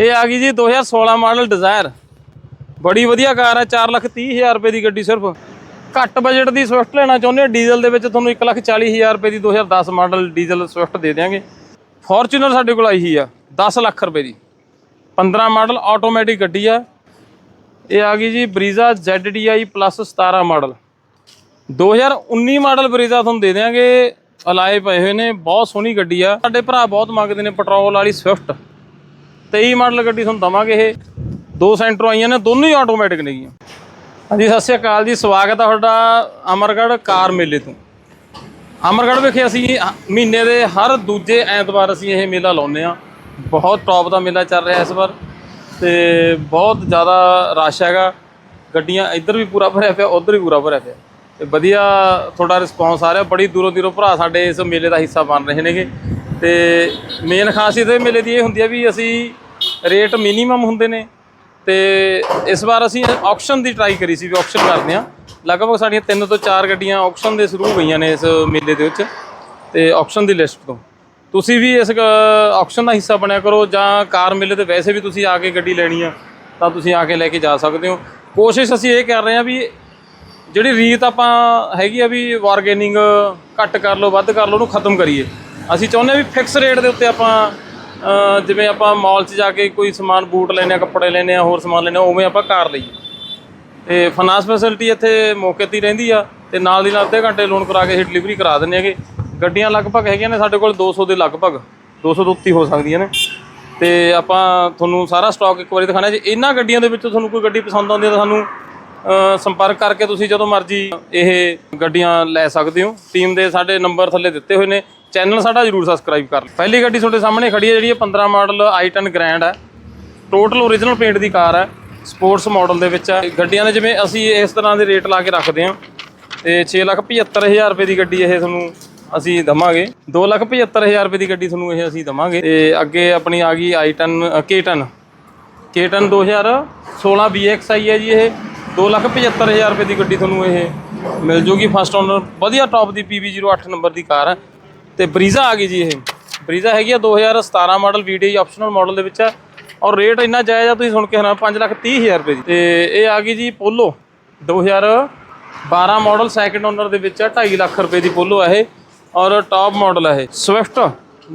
ਇਹ ਆ ਗਈ ਜੀ 2016 ਮਾਡਲ ਡਿਜ਼ਾਇਰ। ਬੜੀ ਵਧੀਆ ਕਾਰ ਹੈ 430000 ਰੁਪਏ ਦੀ ਗੱਡੀ ਸਿਰਫ। ਘੱਟ ਬਜਟ ਦੀ ਸਵਿਫਟ ਲੈਣਾ ਚਾਹੁੰਦੇ ਹੋ ਡੀਜ਼ਲ ਦੇ ਵਿੱਚ ਤੁਹਾਨੂੰ 140000 ਰੁਪਏ ਦੀ 2010 ਮਾਡਲ ਡੀਜ਼ਲ ਸਵਿਫਟ ਦੇ ਦਿਆਂਗੇ। ਫੋਰਚੂਨਰ ਸਾਡੇ ਕੋਲ ਆਈ ਹੀ ਆ 10 ਲੱਖ ਰੁਪਏ ਦੀ। 15 ਮਾਡਲ ਆਟੋਮੈਟਿਕ ਗੱਡੀ ਆ। ਇਹ ਆ ਗਈ ਜੀ Brezza ZDI plus 17 model. 2019 model Brezza ਤੁਹਾਨੂੰ ਦੇ ਦਿਆਂਗੇ। ਅਲਾਏ ਪਏ ਹੋਏ ਨੇ, ਬਹੁਤ ਸੋਹਣੀ ਗੱਡੀ ਆ। ਸਾਡੇ ਭਰਾ ਬਹੁਤ ਮੰਗਦੇ ਨੇ, ਪੈਟਰੋਲ ਵਾਲੀ ਸਵਿਫਟ 23 ਮਾਡਲ ਗੱਡੀ ਤੁਹਾਨੂੰ ਦਵਾਂਗੇ ਇਹ। ਦੋ ਸੈਂਟਰ ਆਈਆਂ ਨੇ, ਦੋਨੋਂ ਹੀ ਆਟੋਮੈਟਿਕ ਨੇਗੀਆਂ ਹਾਂਜੀ, ਸਤਿ ਸ਼੍ਰੀ ਅਕਾਲ ਜੀ, ਸਵਾਗਤ ਹੈ ਤੁਹਾਡਾ ਅਮਰਗੜ੍ਹ ਕਾਰ ਮੇਲੇ ਤੋਂ। ਅਮਰਗੜ੍ਹ ਵਿਖੇ ਅਸੀਂ ਮਹੀਨੇ ਦੇ ਹਰ ਦੂਜੇ ਐਤਵਾਰ ਅਸੀਂ ਇਹ ਮੇਲਾ ਲਾਉਂਦੇ ਆ ਬਹੁਤ ਟੌਪ ਦਾ ਮੇਲਾ ਚੱਲ ਰਿਹਾ ਇਸ ਵਾਰ ਤੇ ਬਹੁਤ ਜ਼ਿਆਦਾ ਰਸ਼ ਹੈਗਾ। ਗੱਡੀਆਂ ਇੱਧਰ ਵੀ ਪੂਰਾ ਭਰਿਆ ਪਿਆ, ਉੱਧਰ ਵੀ ਪੂਰਾ ਭਰਿਆ ਪਿਆ। ਤੇ ਵਧੀਆ ਤੁਹਾਡਾ ਰਿਸਪੌਂਸ ਆ ਰਿਹਾ। ਬੜੀ ਦੂਰੋਂ ਦੂਰੋਂ ਭਰਾ ਸਾਡੇ ਇਸ ਮੇਲੇ ਦਾ ਹਿੱਸਾ ਬਣ ਰਹੇ ਨੇਗੇ। ਤੇ ਮੇਨ ਖਾਸੀਅਤ ਇਹ ਮੇਲੇ ਦੀ ਇਹ ਹੁੰਦੀ ਆ ਵੀ ਅਸੀਂ ਰੇਟ ਮਿਨੀਮਮ ਹੁੰਦੇ ਨੇ ਤੇ ਇਸ ਵਾਰ ਅਸੀਂ ਆਕਸ਼ਨ ਦੀ ਟਰਾਈ ਕਰੀ ਸੀ ਵੀ ਆਕਸ਼ਨ ਕਰਦੇ ਆ ਲਗਭਗ ਸਾਡੀਆਂ ਤਿੰਨ ਤੋਂ ਚਾਰ ਗੱਡੀਆਂ ਆਕਸ਼ਨ ਦੇ ਸ਼ੁਰੂ ਹੋਈਆਂ ਨੇ ਇਸ ਮੇਲੇ ਦੇ ਵਿੱਚ ਤੇ ਆਕਸ਼ਨ ਦੀ ਲਿਸਟ ਤੋਂ। ਤੁਸੀਂ ਵੀ ਇਸ ਆਕਸ਼ਨ ਦਾ ਹਿੱਸਾ ਬਣਿਆ ਕਰੋ ਜਾਂ ਕਾਰ ਮੇਲੇ ਤੇ ਵੈਸੇ ਵੀ ਤੁਸੀਂ ਆ ਕੇ ਗੱਡੀ ਲੈਣੀ ਆ, ਤਾਂ ਤੁਸੀਂ ਆ ਕੇ ਲੈ ਕੇ ਜਾ ਸਕਦੇ ਹੋ। ਕੋਸ਼ਿਸ਼ ਅਸੀਂ ਇਹ ਕਰ ਰਹੇ ਆ ਵੀ ਜਿਹੜੀ ਰੀਤ ਆਪਾਂ ਹੈਗੀ ਆ ਵੀ ਵਾਰਗੇਨਿੰਗ ਘੱਟ ਕਰ ਲਓ, ਵੱਧ ਕਰ ਲਓ, ਉਹਨੂੰ ਖਤਮ ਕਰੀਏ। ਅਸੀਂ ਚਾਹੁੰਦੇ ਹਾਂ ਵੀ ਫਿਕਸ ਰੇਟ ਦੇ ਉੱਤੇ ਆਪਾਂ ਜਿਵੇਂ ਆਪਾਂ ਮਾਲ 'ਚ ਜਾ ਕੇ ਕੋਈ ਸਮਾਨ ਬੂਟ ਲੈਣੇ ਆ ਕੱਪੜੇ ਲੈਣੇ ਆ ਹੋਰ ਸਮਾਨ ਲੈਣੇ ਆ ਉਵੇਂ ਆਪਾਂ ਕਾਰ ਲਈਏ। ਤੇ ਫਾਈਨਾਂਸ ਫੈਸਿਲਿਟੀ ਇੱਥੇ ਮੌਕੇ ਤੇ ਹੀ ਰਹਿੰਦੀ ਆ ਤੇ ਨਾਲ ਦੀ ਨਾਲ ਅੱਧੇ ਘੰਟੇ ਲੋਨ ਕਰਾ ਕੇ ਅਸੀਂ ਡਿਲੀਵਰੀ ਕਰਾ ਦਿੰਦੇ ਹੈਗੇ। ਗੱਡੀਆਂ ਲਗਭਗ ਹੈਗੀਆਂ ਨੇ ਸਾਡੇ ਕੋਲ 200 ਦੇ ਲਗਭਗ 200 ਤੋਂ ਉੱਤੇ ਹੋ ਸਕਦੀਆਂ ਨੇ। ਤੇ ਆਪਾਂ ਤੁਹਾਨੂੰ ਸਾਰਾ ਸਟਾਕ ਇੱਕ ਵਾਰੀ ਦਿਖਾਣਾ ਜੇ ਇਹਨਾਂ ਗੱਡੀਆਂ ਦੇ ਵਿੱਚੋਂ ਤੁਹਾਨੂੰ ਕੋਈ ਗੱਡੀ ਪਸੰਦ ਆਉਂਦੀ ਹੈ ਤਾਂ ਸਾਨੂੰ ਸੰਪਰਕ ਕਰਕੇ ਤੁਸੀਂ ਜਦੋਂ ਮਰਜ਼ੀ ਇਹ ਗੱਡੀਆਂ ਲੈ ਸਕਦੇ ਹੋ। ਟੀਮ ਦੇ ਸਾਡੇ ਨੰਬਰ ਥੱਲੇ ਦਿੱਤੇ ਹੋਏ ਨੇ। ਚੈਨਲ ਸਾਡਾ ਜਰੂਰ ਸਬਸਕ੍ਰਾਈਬ ਕਰ ਲਓ। ਪਹਿਲੀ ਗੱਡੀ ਤੁਹਾਡੇ ਸਾਹਮਣੇ ਖੜੀ ਹੈ ਜਿਹੜੀ ਇਹ 15 ਮਾਡਲ i10 ਗ੍ਰੈਂਡ ਹੈ। ਟੋਟਲ ਓਰੀਜਨਲ ਪੇਂਟ ਦੀ ਕਾਰ ਹੈ। ਸਪੋਰਟਸ ਮਾਡਲ ਦੇ ਵਿੱਚ ਹੈ। ਗੱਡੀਆਂ ਦੇ ਜਿਵੇਂ ਅਸੀਂ ਇਸ ਤਰ੍ਹਾਂ ਦੇ ਰੇਟ ਲਾ ਕੇ ਰੱਖਦੇ ਹਾਂ। ਤੇ 675000 ਰੁਪਏ ਦੀ ਗੱਡੀ ਇਹ ਤੁਹਾਨੂੰ ਅਸੀਂ ਦਵਾਂਗੇ। 275000 ਰੁਪਏ ਦੀ ਗੱਡੀ ਤੁਹਾਨੂੰ ਇਹ ਅਸੀਂ ਦਵਾਂਗੇ। ਤੇ ਅੱਗੇ ਆਪਣੀ ਆ ਗਈ i10 K10 K10 2016 BXI ਹੈ ਜੀ ਇਹ। 275000 ਰੁਪਏ ਦੀ ਗੱਡੀ ਤੁਹਾਨੂੰ ਇਹ ਮਿਲ ਜੂਗੀ। ਫਸਟ ਓਨਰ ਵਧੀਆ ਟੌਪ ਦੀ PB08 ਨੰਬਰ ਦੀ ਕਾਰ ਹੈ। ਤੇ ਬਰੀਜ਼ਾ ਆ ਗਈ ਜੀ ਇਹ। ਬਰੀਜ਼ਾ ਹੈਗੀ ਆ 2017 ਮਾਡਲ VDI ਆਪਸ਼ਨਲ ਮਾਡਲ ਦੇ ਵਿੱਚ ਆ ਔਰ ਰੇਟ ਇੰਨਾ ਜਾਇਜ਼ ਆ, ਤੁਸੀਂ ਸੁਣ ਕੇ ਹਨਾ 530000 ਰੁਪਏ ਦੀ। ਤੇ ਇਹ ਆ ਗਈ ਜੀ ਪੋਲੋ। 2012 ਮਾਡਲ ਸੈਕੰਡ ਓਨਰ ਦੇ ਵਿੱਚ ਆ 2.5 ਲੱਖ ਰੁਪਏ ਦੀ ਪੋਲੋ ਹੈ ਇਹ। ਔਰ ਟੌਪ ਮਾਡਲ ਹੈ ਇਹ। ਸਵਿਫਟ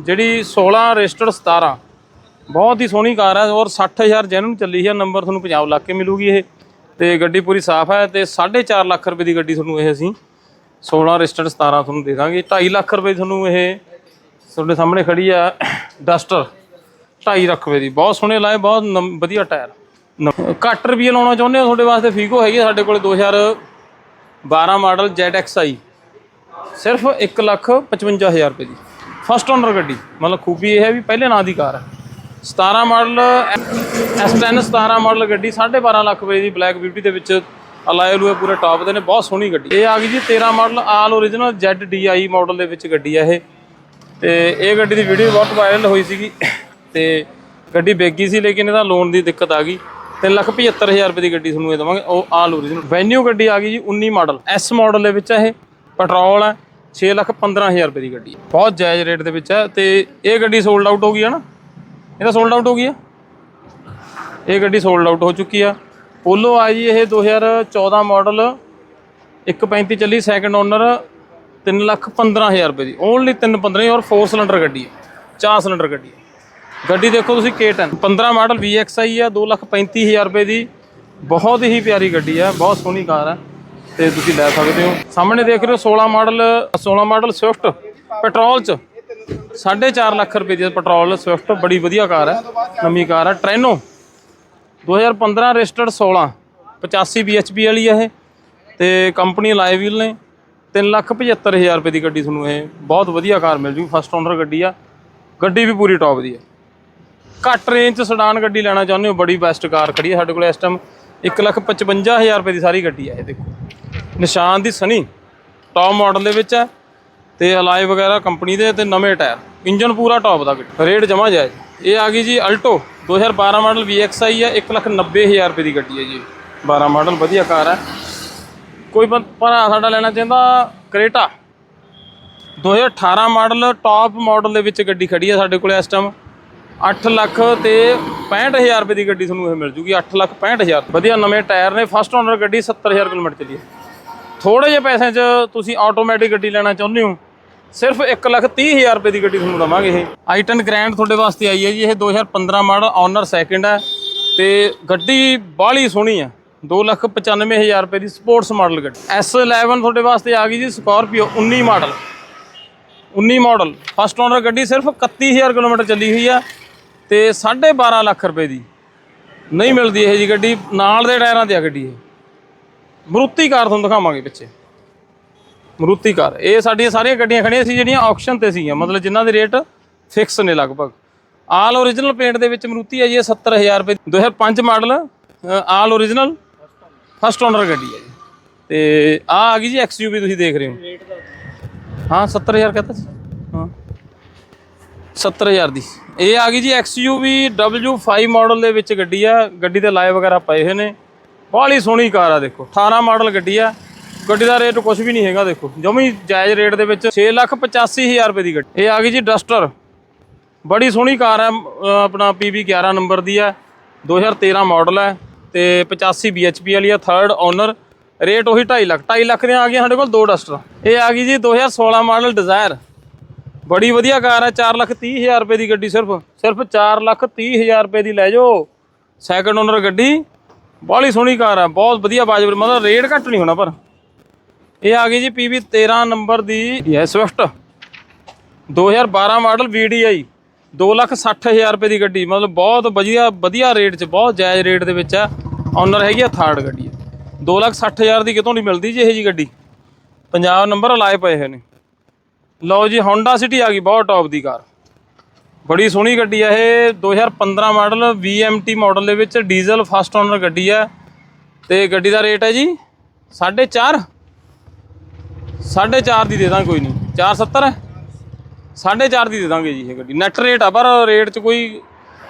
ਜਿਹੜੀ 16 ਰਜਿਸਟਰਡ 17 ਬਹੁਤ ਹੀ ਸੋਹਣੀ ਕਾਰ ਹੈ ਔਰ 60000 ਜੈਨੂਨ ਚੱਲੀ ਹੈ ਨੰਬਰ ਤੁਹਾਨੂੰ ਪੰਜਾਬ ਲੱਗ ਕੇ ਮਿਲੂਗੀ ਇਹ। ਤੇ ਗੱਡੀ ਪੂਰੀ ਸਾਫ਼ ਹੈ ਤੇ 4.5 ਲੱਖ ਰੁਪਏ ਦੀ ਗੱਡੀ ਤੁਹਾਨੂੰ ਇਹ ਅਸੀਂ 16 ਰਜਿਸਟਰਡ 17 ਤੁਹਾਨੂੰ ਦੇ ਦਾਂਗੇ। 2.5 ਲੱਖ ਰੁਪਏ ਤੁਹਾਨੂੰ ਇਹ ਤੁਹਾਡੇ ਸਾਹਮਣੇ ਖੜੀ ਆ ਡਸਟਰ। 2.5 ਲੱਖ ਰੁਪਏ ਦੀ। ਬਹੁਤ ਸੋਹਣੇ ਲਾਏ, ਬਹੁਤ ਨਮ- ਵਧੀਆ ਟਾਇਰ। ਨਮ- ਘੱਟ ਰੁਪਏ ਲਾਉਣਾ ਚਾਹੁੰਦੇ ਹੋ ਤੁਹਾਡੇ ਵਾਸਤੇ? ਫੀਗੋ ਹੈਗੀ ਆ ਸਾਡੇ ਕੋਲੇ 2012 ਮਾਡਲ ZXi ਸਿਰਫ 1 ਲੱਖ 55000 ਰੁਪਏ ਦੀ। ਫਸਟ ਓਨਰ ਗੱਡੀ। ਮਤਲਬ ਖੂਬੀ ਇਹ ਹੈ ਵੀ ਪਹਿਲੇ ਨਾਂ ਦੀ ਕਾਰ ਹੈ 17 ਮਾਡਲ S10 17 ਮਾਡਲ ਗੱਡੀ 12.5 ਲੱਖ ਰੁਪਏ ਦੀ ਬਲੈਕ ਬਿਊਟੀ ਦੇ ਵਿੱਚ ਅਲਾਇ ਲੂਏ ਪੂਰੇ ਟਾਪ ਦੇ ਨੇ, ਬਹੁਤ ਸੋਹਣੀ ਗੱਡੀ। ਇਹ ਆ ਗਈ ਜੀ 13 model all original ZDI model ਦੇ ਵਿੱਚ ਗੱਡੀ ਆ ਇਹ। ਤੇ ਇਹ ਗੱਡੀ ਦੀ ਵੀਡੀਓ ਬਹੁਤ ਵਾਇਰਲ ਹੋਈ ਸੀਗੀ। ਤੇ ਗੱਡੀ ਬੇਗੀ ਸੀ, ਲੇਕਿਨ ਇਹਦਾ ਲੋਨ ਦੀ ਦਿੱਕਤ ਆ ਗਈ। 375000 ਰੁਪਏ ਦੀ ਗੱਡੀ ਤੁਹਾਨੂੰ ਇਹ ਦਵਾਂਗੇ, ਉਹ ਆਲ ਓਰੀਜਨਲ ਵੈਨਿਊ ਗੱਡੀ ਆ ਗਈ ਜੀ 19 ਮਾਡਲ। S ਮਾਡਲ ਦੇ ਵਿੱਚ ਹੈ ਇਹ ਪੈਟਰੋਲ ਹੈ 615000 ਰੁਪਏ ਦੀ ਗੱਡੀ। ਬਹੁਤ ਜਾਇਜ਼ ਰੇਟ ਦੇ ਵਿੱਚ ਹੈ ਤੇ ਇਹ ਗੱਡੀ ਸੋਲਡ ਆਊਟ ਹੋ ਗਈ ਹੈ ਨਾ। ਇਹਦਾ ਸੋਲਡ ਆਊਟ ਹੋ ਗਈ ਆ? ਇਹ ਗੱਡੀ ਸੋਲਡ ਆਊਟ ਹੋ ਚੁੱਕੀ ਆ। ਪੋਲੋ ਆ ਜੀ ਇਹ 2014 ਮਾਡਲ 135 ਚੱਲੀ ਸੈਕੰਡ ਓਨਰ 3 ਲੱਖ 15000 ਰੁਪਏ ਦੀ। ਓਨਲੀ 315 ਔਰ 4 ਸਿਲੰਡਰ ਗੱਡੀ ਹੈ 4 ਸਿਲੰਡਰ ਗੱਡੀ ਹੈ। ਗੱਡੀ ਦੇਖੋ ਤੁਸੀਂ K10 15 ਮਾਡਲ VXI ਆ 2 ਲੱਖ 35000 ਰੁਪਏ ਦੀ। ਬਹੁਤ ਹੀ ਪਿਆਰੀ ਗੱਡੀ ਹੈ ਬਹੁਤ ਸੋਹਣੀ ਕਾਰ ਹੈ ਤੇ ਤੁਸੀਂ ਲੈ ਸਕਦੇ ਹੋ। ਸਾਹਮਣੇ ਦੇਖ ਰਹੇ ਹੋ 16 ਮਾਡਲ 16 ਮਾਡਲ ਸਵਿਫਟ ਪੈਟਰੋਲ ਚ। 4.5 ਲੱਖ ਰੁਪਏ ਦੀ ਪੈਟਰੋਲ ਸਵਿਫਟ ਬੜੀ ਵਧੀਆ ਕਾਰ ਹੈ ਨਵੀਂ ਕਾਰ ਹੈ ਟ੍ਰੈਨੋ 2015 ਰਜਿਸਟਰਡ 16 85 bhp ਵਾਲੀ ਹੈ ਇਹ, ਤੇ ਕੰਪਨੀ ਲਾਈਵ ਵੀਲ ਨੇ 375000 ਰੁਪਏ ਦੀ ਗੱਡੀ ਤੁਹਾਨੂੰ ਇਹ ਬਹੁਤ ਵਧੀਆ ਕਾਰ ਮਿਲ ਜੂ ਫਸਟ ਓਨਰ ਗੱਡੀ ਆ, ਗੱਡੀ ਵੀ ਪੂਰੀ ਟੌਪ ਦੀ ਹੈ ਘੱਟ ਰੇਂਜ ਚ ਸਡਾਨ ਗੱਡੀ ਲੈਣਾ ਚਾਹੁੰਦੇ ਹੋ, ਬੜੀ ਬੈਸਟ ਕਾਰ ਖੜੀ ਹੈ ਸਾਡੇ ਕੋਲ ਇਸ ਟਾਈਮ 155000 ਰੁਪਏ ਦੀ ਸਾਰੀ ਗੱਡੀ ਹੈ ਇਹ ਦੇਖੋ। ਨਿਸ਼ਾਨ ਦੀ ਸਨੀ ਟੌਪ ਮਾਡਲ ਦੇ ਵਿੱਚ ਹੈ ਤੇ ਅਲਾਈ ਵਗੈਰਾ ਕੰਪਨੀ ਦੇ, ਤੇ ਨਵੇਂ ਟਾਇਰ ਇੰਜਨ ਪੂਰਾ ਟੌਪ ਦਾ ਗੱਡੀ। ਰੇਟ ਜਮਾ ਜਾਇਜ਼। ਇਹ ਆ ਗਈ ਜੀ ਅਲਟੋ 2012 ਮਾਡਲ VXI ਹੈ 190000 ਰੁਪਏ ਦੀ ਗੱਡੀ ਹੈ ਜੀ। 12 ਮਾਡਲ, ਵਧੀਆ ਕਾਰ ਹੈ ਕੋਈ ਬੰ- ਭਰਾ ਸਾਡਾ ਲੈਣਾ ਚਾਹੁੰਦਾ ਕਰੇਟਾ 2018 ਮਾਡਲ ਟੌਪ ਮਾਡਲ ਦੇ ਵਿੱਚ ਗੱਡੀ ਖੜੀ ਹੈ ਸਾਡੇ ਕੋਲ ਇਸ ਟਾਈਮ 8 ਲੱਖ ਤੇ 65000 ਰੁਪਏ ਦੀ ਗੱਡੀ ਤੁਹਾਨੂੰ ਇਹ ਮਿਲ ਜੂਗੀ। 8 ਲੱਖ 65000 ਵਧੀਆ ਨਵੇਂ ਟਾਇਰ ਨੇ। ਫਸਟ ਓਨਰ ਗੱਡੀ 70000 ਕਿਲੋਮੀਟਰ ਚੱਲੀ ਹੈ ਥੋੜੇ ਜਿਹੇ ਪੈਸਿਆਂ 'ਚ ਤੁਸੀਂ ਆਟੋਮੈਟਿਕ ਗੱਡੀ ਲੈਣਾ ਚਾਹੁੰਦੇ ਹੋ। ਸਿਰਫ 1 ਲੱਖ 30000 ਰੁਪਏ ਦੀ ਗੱਡੀ ਤੁਹਾਨੂੰ ਦਵਾਂਗੇ ਇਹ। ਆਈਟਨ ਗ੍ਰੈਂਡ ਤੁਹਾਡੇ ਵਾਸਤੇ ਆਈ ਹੈ ਜੀ, ਇਹ 2015 ਮਾਡਲ ਓਨਰ ਸੈਕਿੰਡ ਹੈ ਤੇ ਗੱਡੀ ਬਾਹਲੀ ਸੋਹਣੀ ਹੈ। 295000 ਰੁਪਏ ਦੀ ਸਪੋਰਟਸ ਮਾਡਲ ਗੱਡੀ। S11 ਤੁਹਾਡੇ ਵਾਸਤੇ ਆ ਗਈ ਜੀ Scorpio 19 model 19 model first owner ਗੱਡੀ ਸਿਰਫ 31000 ਕਿਲੋਮੀਟਰ ਚੱਲੀ ਹੋਈ ਆ ਤੇ 12.5 ਲੱਖ ਰੁਪਏ ਦੀ ਨਹੀਂ ਮਿਲਦੀ ਇਹ ਜੀ ਗੱਡੀ, ਨਾਲ ਦੇ ਟਾਇਰਾਂ ਤੇ ਆ ਗੱਡੀ ਇਹ। ਮਰੂਤੀ ਕਾਰ ਤੁਹਾਨੂੰ ਦਿਖਾਵਾਂਗੇ ਪਿੱਛੇ। ਮਰੂਤੀ ਕਾਰ। ਇਹ ਸਾਡੀਆਂ ਸਾਰੀਆਂ ਗੱਡੀਆਂ ਖੜੀਆਂ ਸੀ ਜਿਹੜੀਆਂ ਆਕਸ਼ਨ ਤੇ ਸੀਗੀਆਂ। ਮਤਲਬ ਜਿਨ੍ਹਾਂ ਦੇ ਰੇਟ ਫਿਕਸ ਨੇ ਲਗਭਗ। ਆਲ ਓਰੀਜਨਲ ਪੇਂਟ ਦੇ ਵਿੱਚ ਮਰੂਤੀ ਹੈ ਜੀ, ਇਹ 70000 ਰੁਪਏ 2005 model all original first owner ਗੱਡੀ ਹੈ ਜੀ। ਤੇ ਆ ਆ ਗਈ ਜੀ ਐਕਸਯੂਵੀ ਤੁਸੀਂ ਦੇਖ ਰਹੇ ਹੋ। ਹਾਂ 70000 ਕਹਤਾ ਸੀ। ਹਾਂ। 70000 ਦੀ। ਇਹ ਆ ਗਈ ਜੀ XUV W5 ਮਾਡਲ ਦੇ ਵਿੱਚ ਗੱਡੀ ਆ। ਗੱਡੀ ਤੇ ਲਾਏ ਵਗੈਰਾ ਪਏ ਹੋਏ ਨੇ। ਬਾਹਲੀ ਸੋਹਣੀ ਕਾਰ ਆ, ਦੇਖੋ। 18 ਮਾਡਲ ਗੱਡੀ ਆ। ਗੱਡੀ ਦਾ ਰੇਟ ਕੁਝ ਵੀ ਨਹੀਂ ਹੈਗਾ, ਦੇਖੋ। ਜਮੀ ਜਾਇਜ਼ ਰੇਟ ਦੇ ਵਿੱਚ 685000 ਰੁਪਏ ਦੀ ਗੱਡੀ। ਇਹ ਆ ਗਈ ਜੀ ਡਸਟਰ। ਬੜੀ ਸੋਹਣੀ ਕਾਰ ਹੈ, ਅਹ, ਆਪਣਾ PB 11 ਨੰਬਰ ਦੀ ਹੈ। 2013 ਮਾਡਲ ਹੈ ਤੇ 85 BHP ਵਾਲੀ ਹੈ ਥਰਡ ਓਨਰ ਰੇਟ ਉਹੀ 2.5 ਲੱਖ 2.5 ਲੱਖ ਦੀਆਂ ਆ ਗਈਆਂ ਸਾਡੇ ਕੋਲ ਦੋ ਡਸਟਰ। ਇਹ ਆ ਗਈ ਜੀ 2016 ਮਾਡਲ ਡਿਜ਼ਾਇਰ। ਬੜੀ ਵਧੀਆ ਕਾਰ ਹੈ 4 ਲੱਖ 30 ਹਜ਼ਾਰ ਰੁਪਏ ਦੀ ਗੱਡੀ ਸਿਰਫ। ਸਿਰਫ 4 ਲੱਖ 30 ਹਜ਼ਾਰ ਰੁਪਏ ਦੀ ਲੈ ਜਾਓ। ਸੈਕੰਡ ਓਨਰ ਗੱਡੀ। ਬਾਹਲੀ ਸੋਹਣੀ ਕਾਰ ਹੈ, ਬਹੁਤ ਵਧੀਆ ਬਾਜਬ ਮਤਲਬ ਰੇਟ ਘੱਟ ਨਹੀਂ ਹੋਣਾ ਪਰ। ਇਹ ਆ ਗਈ ਜੀ PB 13 ਨੰਬਰ ਦੀ ਹੈ ਸਵਿਫਟ 2012 ਮਾਡਲ VDI 2 ਲੱਖ 60 ਹਜ਼ਾਰ ਰੁਪਏ ਦੀ ਗੱਡੀ। ਮਤਲਬ ਬਹੁਤ ਵਧੀਆ ਵਧੀਆ ਰੇਟ 'ਚ, ਬਹੁਤ ਜਾਇਜ਼ ਰੇਟ ਦੇ ਵਿੱਚ ਹੈ ਓਨਰ ਹੈਗੀ ਆ ਥਰਡ ਗੱਡੀ ਹੈ 2 ਲੱਖ 60 ਹਜ਼ਾਰ ਦੀ ਕਿਤੋਂ ਨਹੀਂ ਮਿਲਦੀ ਜੀ ਇਹ ਜੀ ਗੱਡੀ। ਪੰਜਾਬ ਨੰਬਰ ਲਾਏ ਪਏ ਹੋਏ ਨੇ। ਲਓ ਜੀ, Honda City ਆ ਗਈ, ਬਹੁਤ ਟੌਪ ਦੀ ਕਾਰ। ਬੜੀ ਸੋਹਣੀ ਗੱਡੀ ਆ ਇਹ। 2015 ਮਾਡਲ VMT ਮਾਡਲ ਦੇ ਵਿੱਚ ਡੀਜ਼ਲ ਫਸਟ ਓਨਰ ਗੱਡੀ ਆ। ਤੇ ਗੱਡੀ ਦਾ ਰੇਟ ਹੈ ਜੀ 4.5 4.5 ਦੀ ਦੇ ਦਾਂਗੇ ਕੋਈ ਨਹੀਂ। 470 ਹੈ? 4.5 ਦੀ ਦੇ ਦਾਂਗੇ ਜੀ ਇਹ ਗੱਡੀ। ਨੈਟ ਰੇਟ ਆ, ਪਰ ਰੇਟ 'ਚ ਕੋਈ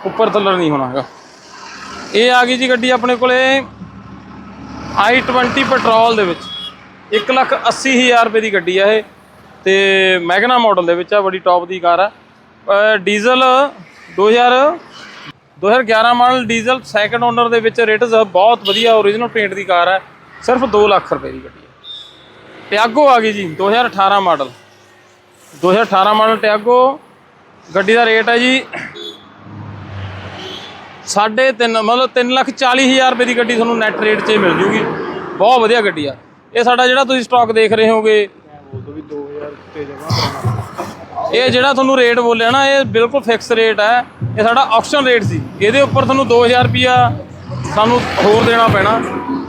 ਉੱਪਰ ਥੱਲਰ ਨਹੀਂ ਹੋਣਾ ਹੈਗਾ। ਇਹ ਆ ਗਈ ਜੀ ਗੱਡੀ ਆਪਣੇ ਕੋਲੇ i20 ਪੈਟਰੋਲ ਦੇ ਵਿੱਚ। 1 ਲੱਖ 80 ਹਜ਼ਾਰ ਰੁਪਏ ਦੀ ਗੱਡੀ ਆ ਇਹ। ਤੇ ਮੈਗਨਾ ਮਾਡਲ ਦੇ ਵਿੱਚ ਆ, ਬੜੀ ਟੌਪ ਦੀ ਕਾਰ ਆ। ਅਹ diesel 2000 2011 model diesel second owner ਦੇ ਵਿੱਚ ਰੇਟਸ ਬਹੁਤ ਵਧੀਆ ਓਰੀਜਨਲ ਪੇਂਟ ਦੀ ਕਾਰ ਹੈ ਸਿਰਫ 2 ਲੱਖ ਰੁਪਏ ਦੀ ਗੱਡੀ ਟਿਆਗੋ ਆ ਗਈ ਜੀ 2018 ਮਾਡਲ। 2018 ਮਾਡਲ ਟਿਆਗੋ, ਗੱਡੀ ਦਾ ਰੇਟ ਹੈ ਜੀ ਸਾਢੇ ਤਿੰਨ, ਮਤਲਬ ਤਿੰਨ ਲੱਖ ਚਾਲੀ ਹਜ਼ਾਰ ਰੁਪਏ ਦੀ ਗੱਡੀ ਤੁਹਾਨੂੰ ਨੈਟ ਰੇਟ 'ਚ ਮਿਲ ਜੂਗੀ। ਬਹੁਤ ਵਧੀਆ ਗੱਡੀ ਆ। ਇਹ ਸਾਡਾ ਜਿਹੜਾ ਤੁਸੀਂ ਸਟਾਕ ਦੇਖ ਰਹੇ ਹੋਗੇ, ਇਹ ਜਿਹੜਾ ਤੁਹਾਨੂੰ ਰੇਟ ਬੋਲਿਆ ਨਾ, ਇਹ ਬਿਲਕੁਲ ਫਿਕਸ ਰੇਟ ਹੈ। ਇਹ ਸਾਡਾ ਆਕਸ਼ਨ ਰੇਟ ਸੀ। ਇਹਦੇ ਉੱਪਰ ਤੁਹਾਨੂੰ 2000 ਰੁਪਿਆ ਸਾਨੂੰ ਹੋਰ ਦੇਣਾ ਪੈਣਾ।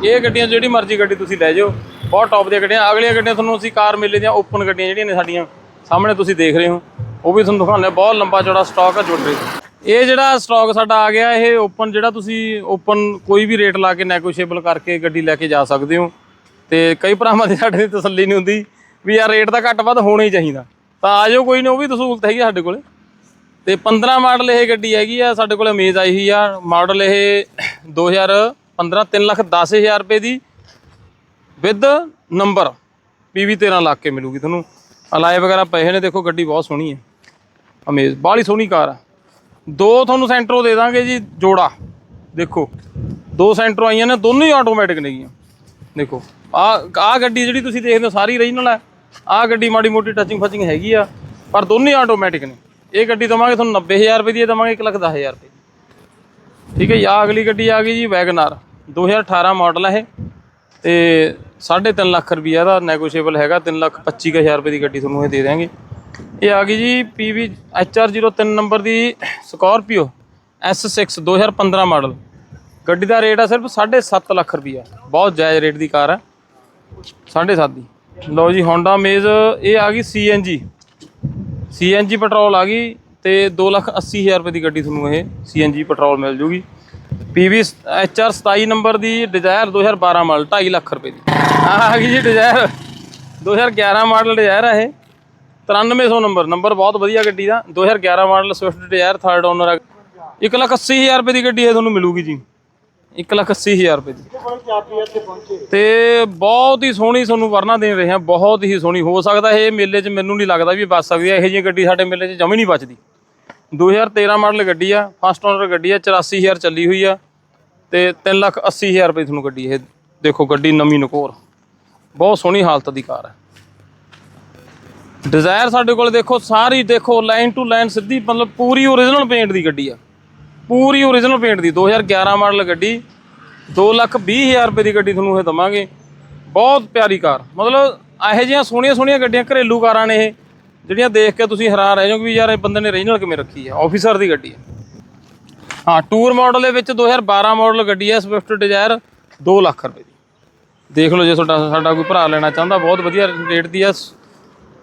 ਇਹ ਗੱਡੀਆਂ ਜਿਹੜੀ ਮਰਜ਼ੀ ਗੱਡੀ ਤੁਸੀਂ ਲੈ ਜਾਓ। ਬਹੁਤ ਟੌਪ ਦੀਆਂ ਗੱਡੀਆਂ। ਅਗਲੀਆਂ ਗੱਡੀਆਂ ਤੁਹਾਨੂੰ ਅਸੀਂ ਕਾਰ ਮੇਲੇ ਦੀਆਂ ਓਪਨ ਗੱਡੀਆਂ ਜਿਹੜੀਆਂ ਨੇ ਸਾਡੀਆਂ ਸਾਹਮਣੇ ਤੁਸੀਂ ਦੇਖ ਰਹੇ ਹੋ। ਉਹ ਵੀ ਤੁਹਾਨੂੰ ਦਿਖਾਉਂਦੇ ਹਾਂ। ਬਹੁਤ ਲੰਬਾ ਚੌੜਾ ਸਟਾਕ ਹੈ ਜੁੜ ਰਹੀ ਇਹ ਜਿਹੜਾ ਸਟਾਕ ਸਾਡਾ ਆ ਗਿਆ, ਇਹ ਓਪਨ ਜਿਹੜਾ ਤੁਸੀਂ ਓਪਨ ਕੋਈ ਵੀ ਰੇਟ ਲਾ ਕੇ ਨੈਗੋਸ਼ੀਏਬਲ ਕਰਕੇ ਗੱਡੀ ਲੈ ਕੇ ਜਾ ਸਕਦੇ ਹੋ। ਤੇ ਕਈ ਭਰਾਵਾਂ ਦੀ ਸਾਡੇ ਦੀ ਤਸੱਲੀ ਨਹੀਂ ਹੁੰਦੀ ਵੀ ਯਾਰ ਰੇਟ ਤਾਂ ਘੱਟ ਵੱਧ ਹੋਣਾ ਹੀ ਚਾਹੀਦਾ। ਤਾਂ ਆ ਜਾਓ, ਕੋਈ ਨਹੀਂ ਉਹ ਵੀ ਸਹੂਲਤ ਹੈਗੀ ਆ ਸਾਡੇ ਕੋਲੇ। ਤੇ 15 ਮਾਡਲ ਇਹ ਗੱਡੀ ਹੈਗੀ ਆ, ਸਾਡੇ ਕੋਲ ਅਮੇਜ਼ ਆਈ ਹੋਈ ਆ। ਮਾਡਲ ਇਹ 2015 3 ਲੱਖ 10 ਹਜ਼ਾਰ ਰੁਪਏ ਦੀ ਵਿਦ ਨੰਬਰ PV 13 ਲੱਖ ਕੇ ਮਿਲੂਗੀ ਤੁਹਾਨੂੰ। ਅਲਾਏ ਵਗੈਰਾ ਪਏ ਨੇ, ਦੇਖੋ ਗੱਡੀ ਬਹੁਤ ਸੋਹਣੀ ਹੈ। ਅਮੇਜ਼ ਬਾਹਲੀ ਸੋਹਣੀ ਕਾਰ ਆ। ਦੋ ਤੁਹਾਨੂੰ ਸੈਂਟਰੋ ਦੇ ਦਾਂਗੇ ਜੀ, ਜੋੜਾ। ਦੇਖੋ, ਦੋ ਸੈਂਟਰੋ ਆਈਆਂ ਨੇ, ਦੋਨੋਂ ਹੀ ਆਟੋਮੈਟਿਕ ਨੇਗੀਆਂ ਦੇਖੋ, ਆ ਆ ਗੱਡੀ ਜਿਹੜੀ ਤੁਸੀਂ ਦੇਖਦੇ ਹੋ, ਸਾਰੀ ਰੀਜਨਲ ਹੈ। ਆ ਗੱਡੀ ਮਾੜੀ ਮੋਟੀ ਟੱਚਿੰਗ ਫਚਿੰਗ ਹੈਗੀ ਆ, ਪਰ ਦੋਨੇ ਆਟੋਮੈਟਿਕ ਨੇ। ਇਹ ਗੱਡੀ ਦਵਾਂਗੇ ਤੁਹਾਨੂੰ 90000 ਰੁਪਏ ਦੀ, ਇਹ ਦਵਾਂਗੇ 1 ਲੱਖ 10000 ਰੁਪਏ ਦੀ। ਠੀਕ ਹੈ ਜੀ ਅਗਲੀ ਗੱਡੀ ਆ ਗਈ ਜੀ ਵੈਗਨਾਰ 2018 ਮਾਡਲ ਹੈ ਇਹ। ਤੇ 3.5 ਲੱਖ ਰੁਪਈਆ ਦਾ ਨੈਗੋਸ਼ੀਏਬਲ ਹੈਗਾ 3 ਲੱਖ 25000 ਰੁਪਏ ਦੀ ਗੱਡੀ ਤੁਹਾਨੂੰ ਇਹ ਦੇ ਦਿਆਂਗੇ। ਇਹ ਆ ਗਈ ਜੀ PV HR03 ਨੰਬਰ ਦੀ ਸਕਾਰਪੀਓ S6 2015 ਮਾਡਲ। ਗੱਡੀ ਦਾ ਰੇਟ ਆ ਸਿਰਫ 7.5 ਲੱਖ ਰੁਪਈਆ। ਬਹੁਤ ਜਾਇਜ਼ ਰੇਟ ਦੀ ਕਾਰ ਹੈ 7.5 ਦੀ। ਲਓ ਜੀ, Honda Amaze, ਇਹ ਆ ਗਈ CNG CNG ਪੈਟਰੋਲ ਆ ਗਈ ਤੇ 280000 ਰੁਪਏ ਦੀ ਗੱਡੀ ਤੁਹਾਨੂੰ ਇਹ CNG ਪੈਟਰੋਲ ਮਿਲ ਜੂਗੀ। PV HR 27 ਨੰਬਰ ਦੀ ਡਿਜ਼ਾਇਰ 2012 ਮਾਡਲ 2.5 ਲੱਖ ਰੁਪਏ ਦੀ। ਆ ਗਈ ਜੀ ਡਿਜ਼ਾਇਰ। 2011 ਮਾਡਲ ਡਿਜ਼ਾਇਰ ਆ ਇਹ। 9300 ਨੰਬਰ ਨੰਬਰ ਬਹੁਤ ਵਧੀਆ ਗੱਡੀ ਦਾ। 2011 model Swift Dzire third owner 1 lakh 80000 ਰੁਪਏ ਦੀ ਗੱਡੀ ਇਹ ਤੁਹਾਨੂੰ ਮਿਲੂਗੀ ਜੀ। 1 ਲੱਖ 80000 ਰੁਪਏ ਦੀ। ਤੇ ਬਹੁਤ ਹੀ ਸੋਹਣੀ ਤੁਹਾਨੂੰ ਵਰਨਾ ਦੇ ਰਹੇ ਹਾਂ, ਬਹੁਤ ਹੀ ਸੋਹਣੀ। ਹੋ ਸਕਦਾ ਇਹ ਮੇਲੇ 'ਚ ਮੈਨੂੰ ਨਹੀਂ ਲੱਗਦਾ ਵੀ ਬਚ ਸਕਦੀ ਹੈ ਇਹੋ ਜਿਹੀ ਗੱਡੀ ਸਾਡੇ ਮੇਲੇ 'ਚ ਜਮੀ ਨਹੀਂ ਬਚਦੀ। 2013 ਮਾਡਲ ਗੱਡੀ ਆ ਫਸਟ ਓਨਰ ਗੱਡੀ ਆ 84000 ਚੱਲੀ ਹੋਈ ਆ। ਤੇ 380000 ਰੁਪਏ ਤੁਹਾਨੂੰ ਗੱਡੀ, ਇਹ ਦੇਖੋ ਗੱਡੀ ਨਵੀਂ ਨਕੋਰ। ਬਹੁਤ ਸੋਹਣੀ ਹਾਲਤ ਦੀ ਕਾਰ ਹੈ। ਡਿਜ਼ਾਇਰ ਸਾਡੇ ਕੋਲ ਦੇਖੋ, ਸਾਰੀ ਦੇਖੋ ਲਾਈਨ ਟੂ ਲਾਈਨ ਸਿੱਧੀ, ਮਤਲਬ ਪੂਰੀ ਓਰੀਜਨਲ ਪੇਂਟ ਦੀ ਗੱਡੀ ਆ। ਪੂਰੀ ਓਰੀਜਨਲ ਪੇਂਟ ਦੀ 2011 ਮਾਡਲ ਗੱਡੀ 220000 ਰੁਪਏ ਦੀ ਗੱਡੀ ਤੁਹਾਨੂੰ ਇਹ ਦਵਾਂਗੇ। ਬਹੁਤ ਪਿਆਰੀ ਕਾਰ। ਮਤਲਬ ਇਹੋ ਜਿਹੀਆਂ ਸੋਹਣੀਆਂ ਸੋਹਣੀਆਂ ਗੱਡੀਆਂ, ਘਰੇਲੂ ਕਾਰਾਂ ਨੇ ਇਹ, ਜਿਹੜੀਆਂ ਦੇਖ ਕੇ ਤੁਸੀਂ ਹੈਰਾਨ ਰਹਿ ਜਾਓਗੇ ਵੀ ਯਾਰ ਇਹ ਬੰਦੇ ਨੇ ਓਰੀਜਨਲ ਕਿਵੇਂ ਰੱਖੀ ਹੈ ਆਫੀਸਰ ਦੀ ਗੱਡੀ ਹੈ। ਹਾਂ ਟੂਰ ਮਾਡਲ ਦੇ ਵਿੱਚ 2012 ਮਾਡਲ ਗੱਡੀ ਹੈ ਸਵਿਫਟ ਡਿਜ਼ਾਇਰ 2 ਲੱਖ ਰੁਪਏ ਦੀ। ਦੇਖ ਲਓ ਜੇ ਤੁਹਾਡਾ ਸਾਡਾ ਕੋਈ ਭਰਾ ਲੈਣਾ ਚਾਹੁੰਦਾ, ਬਹੁਤ ਵਧੀਆ ਰੇਟ ਦੀ ਆ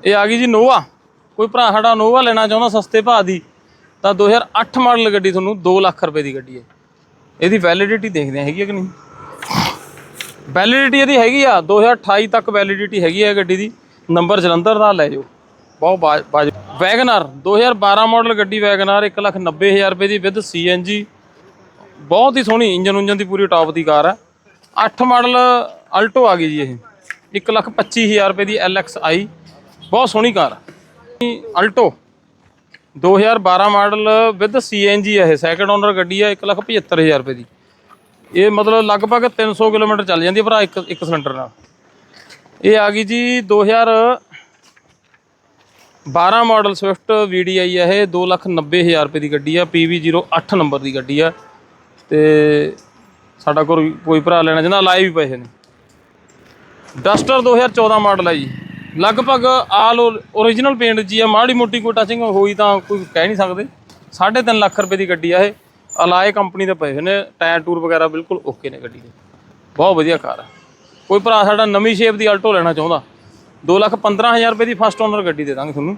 ਇਹ ਆ ਗਈ ਜੀ ਨੋਵਾ ਕੋਈ ਭਰਾ ਸਾਡਾ ਨੋਵਾ ਲੈਣਾ ਚਾਹੁੰਦਾ, ਸਸਤੇ ਭਾਅ ਦੀ, ਤਾਂ 2008 ਮਾਡਲ ਗੱਡੀ ਤੁਹਾਨੂੰ 2 ਲੱਖ ਰੁਪਏ ਦੀ ਗੱਡੀ ਹੈ। ਇਹਦੀ ਵੈਲਿਡਿਟੀ ਦੇਖਦੇ ਹਾਂ, ਹੈਗੀ ਹੈ ਕਿ ਨਹੀਂ? ਵੈਲਿਡਿਟੀ ਇਹਦੀ ਹੈਗੀ ਆ 2028 ਤੱਕ ਵੈਲਿਡਿਟੀ ਹੈਗੀ ਹੈ ਗੱਡੀ ਦੀ। ਨੰਬਰ ਜਲੰਧਰ ਦਾ ਲੈ ਜਾਓ। ਬਹੁਤ ਬਾਜ ਬਾਜ ਵੈਗਨਰ 2012 ਮਾਡਲ ਗੱਡੀ ਵੈਗਨਰ 190000 ਰੁਪਏ ਦੀ ਵਿਦ ਸੀਐਨਜੀ ਬਹੁਤ ਹੀ ਸੋਹਣੀ ਇੰਜਨ ਉਂਜਨ ਦੀ ਪੂਰੀ ਟੌਪ ਦੀ ਕਾਰ ਹੈ। 8 ਮਾਡਲ ਅਲਟੋ ਆ ਗਈ ਜੀ ਇਹ। 125000 ਰੁਪਏ ਦੀ LXI ਬਹੁਤ ਸੋਹਣੀ ਕਾਰ ਹੈ। ਅਲਟੋ 2012 ਮਾਡਲ ਵਿਦ ਸੀਐਨਜੀ ਹੈ ਇਹ। ਸੈਕੰਡ ਓਨਰ ਗੱਡੀ ਹੈ 175000 ਰੁਪਏ ਦੀ। ਇਹ ਮਤਲਬ ਲਗਭਗ 300 ਕਿਲੋਮੀਟਰ ਚੱਲ ਜਾਂਦੀ ਹੈ ਭਰਾ ਇੱਕ ਇੱਕ ਸਿਲੰਡਰ ਨਾਲ। ਇਹ ਆ ਗਈ ਜੀ 2012 ਮਾਡਲ ਸਵਿਫਟ VDI ਹੈ ਇਹ 290000 ਰੁਪਏ ਦੀ ਗੱਡੀ ਆ PV08 ਨੰਬਰ ਦੀ ਗੱਡੀ ਆ। ਤੇ ਸਾਡਾ ਕੋਈ ਕੋਈ ਭਰਾ ਲੈਣਾ ਚਾਹੁੰਦਾ, ਲਾਏ ਵੀ ਪੈਸੇ ਨੇ। ਡਸਟਰ 2014 ਮਾਡਲ ਹੈ ਜੀ। ਲਗਭਗ ਆਲ ਓਰੀਜਨਲ ਪੇਂਟ ਜੀ ਆ, ਮਾੜੀ ਮੋਟੀ ਕੋਈ ਟਚਿੰਗ ਹੋਈ ਤਾਂ ਕੋਈ ਕਹਿ ਨਹੀਂ ਸਕਦੇ। 3.5 ਲੱਖ ਰੁਪਏ ਦੀ ਗੱਡੀ ਆ ਇਹ। ਅਲਾਏ ਕੰਪਨੀ ਦੇ ਪੈਸੇ ਨੇ ਟਾਇਰ ਟੂਰ ਵਗੈਰਾ ਬਿਲਕੁਲ ਓਕੇ ਨੇ ਗੱਡੀ ਦੇ। ਬਹੁਤ ਵਧੀਆ ਕਾਰ ਆ। ਕੋਈ ਭਰਾ ਸਾਡਾ ਨਵੀਂ ਸ਼ੇਪ ਦੀ ਆਲਟੋ ਲੈਣਾ ਚਾਹੁੰਦਾ 215000 ਰੁਪਏ ਦੀ ਫਸਟ ਓਨਰ ਗੱਡੀ ਦੇ ਦਾਂਗੇ ਤੁਹਾਨੂੰ।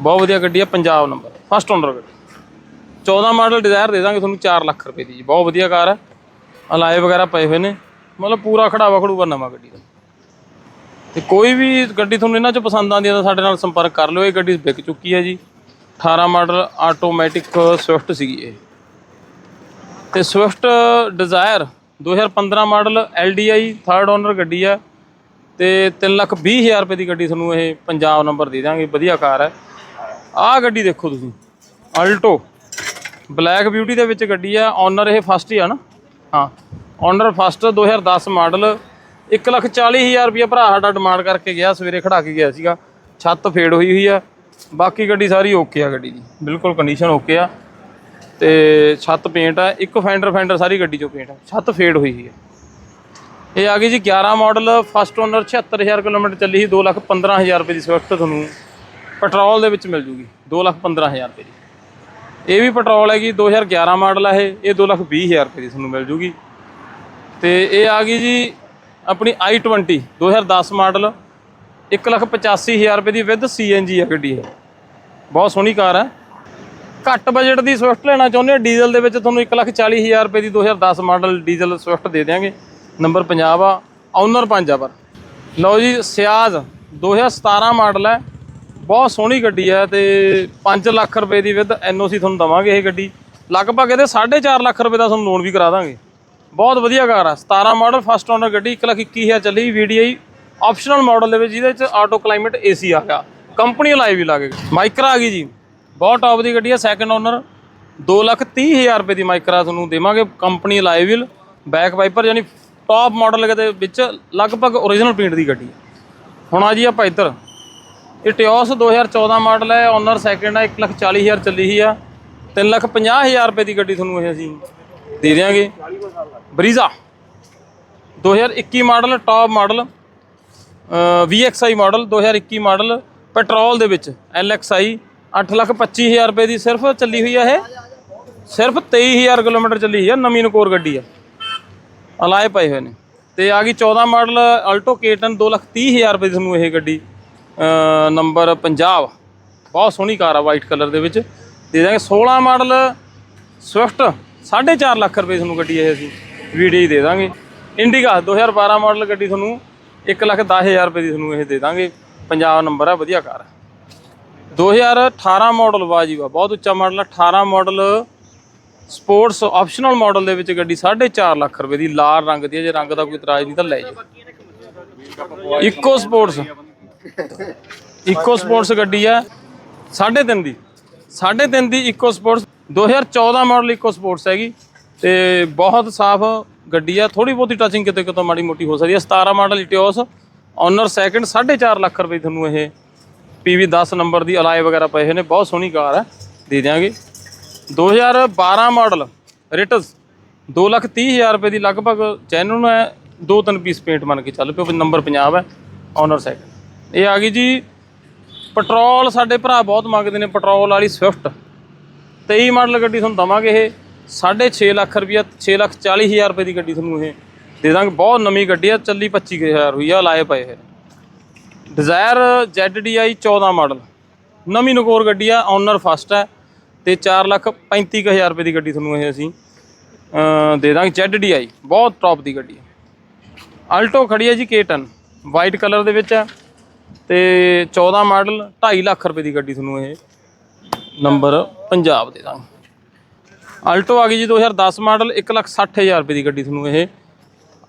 ਬਹੁਤ ਵਧੀਆ ਗੱਡੀ ਆ, ਪੰਜਾਬ ਨੰਬਰ ਫਸਟ ਓਨਰ ਗੱਡੀ। 14 ਮਾਡਲ ਡਿਜ਼ਾਇਰ ਦੇ ਦਾਂਗੇ ਤੁਹਾਨੂੰ 4 ਲੱਖ ਰੁਪਏ ਦੀ ਜੀ। ਬਹੁਤ ਵਧੀਆ ਕਾਰ ਹੈ ਅਲਾਏ ਵਗੈਰਾ ਪਏ ਹੋਏ ਨੇ। ਮਤਲਬ ਪੂਰਾ ਖੜਾਵਾ ਖੜੂਵਾ ਨਵਾਂ ਗੱਡੀ ਦਾ। ਤੇ ਕੋਈ ਵੀ ਗੱਡੀ ਤੁਹਾਨੂੰ ਇਹਨਾਂ ਚੋਂ ਪਸੰਦ ਆਉਂਦੀ ਹੈ ਤਾਂ ਸਾਡੇ ਨਾਲ ਸੰਪਰਕ ਕਰ ਲਿਓ। ਇਹ ਗੱਡੀ ਵਿਕ ਚੁੱਕੀ ਹੈ ਜੀ। 18 ਮਾਡਲ ਆਟੋਮੈਟਿਕ ਸਵਿਫਟ ਸੀਗੀ ਇਹ। ਤੇ Swift Dzire 2015 model LDI third owner ਗੱਡੀ ਆ। ਤੇ 320000 ਰੁਪਏ ਦੀ ਗੱਡੀ ਤੁਹਾਨੂੰ ਇਹ ਪੰਜਾਬ ਨੰਬਰ ਦੇ ਦਾਂਗੇ ਵਧੀਆ ਕਾਰ ਹੈ। ਆਹ ਗੱਡੀ ਦੇਖੋ ਤੁਸੀਂ। ਅਲਟੋ ਬਲੈਕ ਬਿਊਟੀ ਦੇ ਵਿੱਚ ਗੱਡੀ ਆ ਓਨਰ ਇਹ ਫਸਟ ਹੀ ਆ ਨਾ। ਹਾਂ। Owner first 2010 model. 140000 ਰੁਪਏ ਭਰਾ ਸਾਡਾ ਡਿਮਾਂਡ ਕਰਕੇ ਗਿਆ। ਸਵੇਰੇ ਖੜਾ ਕੇ ਗਿਆ ਸੀਗਾ। ਛੱਤ ਫੇਡ ਹੋਈ ਹੋਈ ਆ। ਬਾਕੀ ਗੱਡੀ ਸਾਰੀ ਓਕੇ ਆ ਗੱਡੀ ਦੀ। ਬਿਲਕੁਲ ਕੰਡੀਸ਼ਨ ਓਕੇ ਆ। ਤੇ ਛੱਤ ਪੇਂਟ ਆ। ਇੱਕ ਫੈਂਡਰ ਫੈਂਡਰ ਸਾਰੀ ਗੱਡੀ ਚੋਂ ਪੇਂਟ ਆ। ਛੱਤ ਫੇਡ ਹੋਈ ਹੋਈ ਹੈ ਇਹ ਆ ਗਈ ਜੀ 11 ਮਾਡਲ ਫਸਟ ਓਨਰ 76000 ਕਿਲੋਮੀਟਰ ਚੱਲੀ ਸੀ 215000 ਰੁਪਏ ਦੀ ਸਵਿਫਟ ਤੁਹਾਨੂੰ ਪੈਟਰੋਲ ਦੇ ਵਿੱਚ ਮਿਲ ਜੂਗੀ 215000 ਰੁਪਏ ਦੀ। ਇਹ ਵੀ ਪੈਟਰੋਲ ਹੈਗੀ 2011 ਮਾਡਲ ਹੈ ਇਹ ਇਹ 220000 ਰੁਪਏ ਦੀ ਤੁਹਾਨੂੰ ਮਿਲ ਜੂਗੀ। ਤੇ ਇਹ ਆ ਗਈ ਜੀ ਆਪਣੀ i20 2010 ਮਾਡਲ 185000 ਰੁਪਏ ਦੀ ਵਿਦ ਸੀਐਨਜੀ ਹੈ ਗੱਡੀ ਹੈ ਬਹੁਤ ਸੋਹਣੀ ਕਾਰ ਹੈ ਘੱਟ ਬਜਟ ਦੀ ਸਵਿਫਟ ਲੈਣਾ ਚਾਹੁੰਦੇ ਹੋ, ਡੀਜ਼ਲ ਦੇ ਵਿੱਚ ਤੁਹਾਨੂੰ 140000 ਰੁਪਏ ਦੀ 2010 ਮਾਡਲ ਡੀਜ਼ਲ ਸਵਿਫਟ ਦੇ ਦਿਆਂਗੇ। ਨੰਬਰ ਪੰਜਾਬ ਆ ਓਨਰ ਪੰਜ ਆ ਪਰ। ਲਓ ਜੀ, ਸਿਆਜ਼ 2017 ਮਾਡਲ ਹੈ। ਬਹੁਤ ਸੋਹਣੀ ਗੱਡੀ ਹੈ ਤੇ 5 ਲੱਖ ਰੁਪਏ ਦੀ ਵਿਦ ਐਨਓਸੀ ਤੁਹਾਨੂੰ ਦਵਾਂਗੇ ਇਹ ਗੱਡੀ। ਲਗਭਗ ਇਹਦੇ 4.5 ਲੱਖ ਰੁਪਏ ਦਾ ਤੁਹਾਨੂੰ ਲੋਨ ਵੀ ਕਰਾ ਦਾਂਗੇ। ਬਹੁਤ ਵਧੀਆ ਕਾਰ ਆ 17 ਮਾਡਲ ਫਸਟ ਓਨਰ ਗੱਡੀ 121000 ਚੱਲੀ VDI ਆਪਸ਼ਨਲ ਮਾਡਲ ਦੇ ਵਿੱਚ ਜਿਹਦੇ ਵਿੱਚ ਆਟੋ ਕਲਾਈਮੇਟ ਏਸੀ ਆ ਗਿਆ। ਕੰਪਨੀ ਲਾਈ ਵੀ ਲਾਗੇ ਮਾਈਕਰਾ ਆ ਗਈ ਜੀ। ਬਹੁਤ ਟੌਪ ਦੀ ਗੱਡੀ ਹੈ ਸੈਕੰਡ ਓਨਰ 230000 ਰੁਪਏ ਦੀ ਮਾਈਕਰਾ ਤੁਹਾਨੂੰ ਦੇਵਾਂਗੇ। ਕੰਪਨੀ ਲਾਈ ਬੈਕ ਵਾਈਪਰ ਯਾਨੀ ਟੌਪ ਮਾਡਲ ਦੇ ਵਿੱਚ ਲਗਭਗ ਓਰੀਜਨਲ ਪੇਂਟ ਦੀ ਗੱਡੀ ਹੁਣ ਆ ਜੀ ਆਪਾਂ ਇੱਧਰ। ਇਹ ਟਿਓਸ 2014 ਮਾਡਲ ਹੈ ਓਨਰ ਸੈਕੰਡ ਹੈ 140000 ਚੱਲੀ ਹੀ ਆ। 350000 ਰੁਪਏ ਦੀ ਗੱਡੀ ਤੁਹਾਨੂੰ ਇਹ ਅਸੀਂ ਦੇ ਦਿਆਂਗੇ। Brezza. 2021 model top model VXI model 2021 model petrol ਦੇ ਵਿੱਚ LXI 825000 ਰੁਪਏ ਦੀ ਸਿਰਫ ਚੱਲੀ ਹੋਈ ਆ ਇਹ। ਸਿਰਫ 23000 ਕਿਲੋਮੀਟਰ ਚੱਲੀ ਹੋਈ ਆ, ਨਵੀਂ ਨਕੋਰ ਗੱਡੀ ਆ। ਅਲਾਏ ਪਏ ਹੋਏ ਨੇ। ਤੇ ਆ ਗਈ 14 ਮਾਡਲ ਅਲਟੋ ਕੇਟਨ 230000 ਰੁਪਏ ਦੀ ਤੁਹਾਨੂੰ ਇਹ ਗੱਡੀ ਨੰਬਰ ਪੰਜਾਬ ਬਹੁਤ ਸੋਹਣੀ ਕਾਰ ਆ ਵਾਈਟ ਕਲਰ ਦੇ ਵਿੱਚ। ਦੇ ਦਾਂਗੇ 16 ਮਾਡਲ ਸਵਿਫਟ 4.5 ਲੱਖ ਰੁਪਏ ਤੁਹਾਨੂੰ ਗੱਡੀ ਇਹ ਅਸੀਂ ਵੀਡੀਓ ਦੇ ਦਾਂਗੇ। ਇੰਡੀਗਾ 2012 ਮਾਡਲ ਗੱਡੀ ਤੁਹਾਨੂੰ 1 ਲੱਖ 10000 ਰੁਪਏ ਦੀ ਤੁਹਾਨੂੰ ਇਹ ਦੇ ਦਾਂਗੇ। ਪੰਜਾਬ ਨੰਬਰ ਆ, ਵਧੀਆ ਕਾਰ ਹੈ 2018 ਮਾਡਲ ਵਾਹ ਜੀ ਵਾਹ, ਬਹੁਤ ਉੱਚਾ ਮਾਡਲ ਆ। 18 ਮਾਡਲ ਸਪੋਰਟਸ ਆਪਸ਼ਨਲ ਮਾਡਲ ਦੇ ਵਿੱਚ ਗੱਡੀ 4.5 ਲੱਖ ਰੁਪਏ ਦੀ ਲਾਲ ਰੰਗ ਦੀ ਹੈ। ਜੇ ਰੰਗ ਦਾ ਕੋਈ ਇਤਰਾਜ਼ ਨਹੀਂ ਤਾਂ ਲੈ ਜਾਓ। ਇਕੋ ਸਪੋਰਟਸ। ਇਕੋ ਸਪੋਰਟਸ ਗੱਡੀ ਆ 3.5 ਦੀ। 3.5 ਦੀ ਇਕੋ ਸਪੋਰਟਸ। 2014 ਮਾਡਲ ਇਕੋ ਸਪੋਰਟਸ ਹੈਗੀ। ਤੇ ਬਹੁਤ ਸਾਫ਼ ਗੱਡੀ ਆ ਥੋੜੀ ਬਹੁਤੀ ਟੱਚਿੰਗ ਕਿਤੇ ਕਿਤੇ ਮਾੜੀ ਮੋਟੀ ਹੋ ਸਕਦੀ ਹੈ। 17 model Etios owner second 4.5 lakh ਰੁਪਏ ਤੁਹਾਨੂੰ ਇਹ ਪੀਵੀ 10 ਨੰਬਰ ਦੀ ਅਲਾਈ ਵਗੈਰਾ ਪਏ ਹੋਏ ਨੇ। ਬਹੁਤ ਸੋਹਣੀ ਕਾਰ ਹੈ। ਦੇ ਦਿਆਂਗੇ। 2012 ਮਾਡਲ ਰਿਟਸ 2 ਲੱਖ 30 ਹਜ਼ਾਰ ਰੁਪਏ ਦੀ ਲਗਭਗ ਜੈਨੂਨ ਹੈ, ਦੋ ਤਿੰਨ ਪੀਸ ਪੇਂਟ ਮੰਨ ਕੇ ਚੱਲ ਪਿਓ ਨੰਬਰ ਪੰਜਾਬ ਹੈ ਓਨਰ ਸੈਕਿੰਡ ਇਹ ਆ ਗਈ ਜੀ ਪੈਟਰੋਲ ਸਾਡੇ ਭਰਾ ਬਹੁਤ ਮੰਗਦੇ ਨੇ ਪੈਟਰੋਲ ਵਾਲੀ ਸਵਿਫਟ 23 ਮਾਡਲ ਗੱਡੀ ਤੁਹਾਨੂੰ ਦਵਾਂਗੇ ਇਹ 6.5 ਲੱਖ ਰੁਪਈਆ 6 ਲੱਖ 40 ਹਜ਼ਾਰ ਰੁਪਏ ਦੀ ਗੱਡੀ ਤੁਹਾਨੂੰ ਇਹ ਦੇ ਦਾਂਗੇ। ਬਹੁਤ ਨਵੀਂ ਗੱਡੀ ਆ, ਚੱਲੀ 25 ਹਜ਼ਾਰ ਹੋਈ ਆ ਲਾਏ ਪਏ ਹੈ ਡਿਜ਼ਾਇਰ ZDI 14 ਮਾਡਲ। ਨਵੀਂ ਨਕੋਰ ਗੱਡੀ ਆ ਓਨਰ ਫਸਟ ਹੈ। ਤੇ 4 ਲੱਖ 35 ਕੁ ਹਜ਼ਾਰ ਰੁਪਏ ਦੀ ਗੱਡੀ ਤੁਹਾਨੂੰ ਇਹ ਅਸੀਂ ਦੇ ਦਾਂਗੇ। ZDI ਬਹੁਤ ਟੌਪ ਦੀ ਗੱਡੀ ਹੈ। ਆਲਟੋ ਖੜੀ ਹੈ ਜੀ K10 ਵਾਈਟ ਕਲਰ ਦੇ ਵਿੱਚ ਹੈ। ਤੇ 14 ਮਾਡਲ 2.5 ਲੱਖ ਰੁਪਏ ਦੀ ਗੱਡੀ ਤੁਹਾਨੂੰ ਇਹ ਨੰਬਰ ਪੰਜਾਬ ਦੇ ਦਾਂਗੇ। ਆਲਟੋ ਆ ਗਈ ਜੀ 2010 ਮਾਡਲ 1 ਲੱਖ 60 ਹਜ਼ਾਰ ਰੁਪਏ ਦੀ ਗੱਡੀ ਤੁਹਾਨੂੰ ਇਹ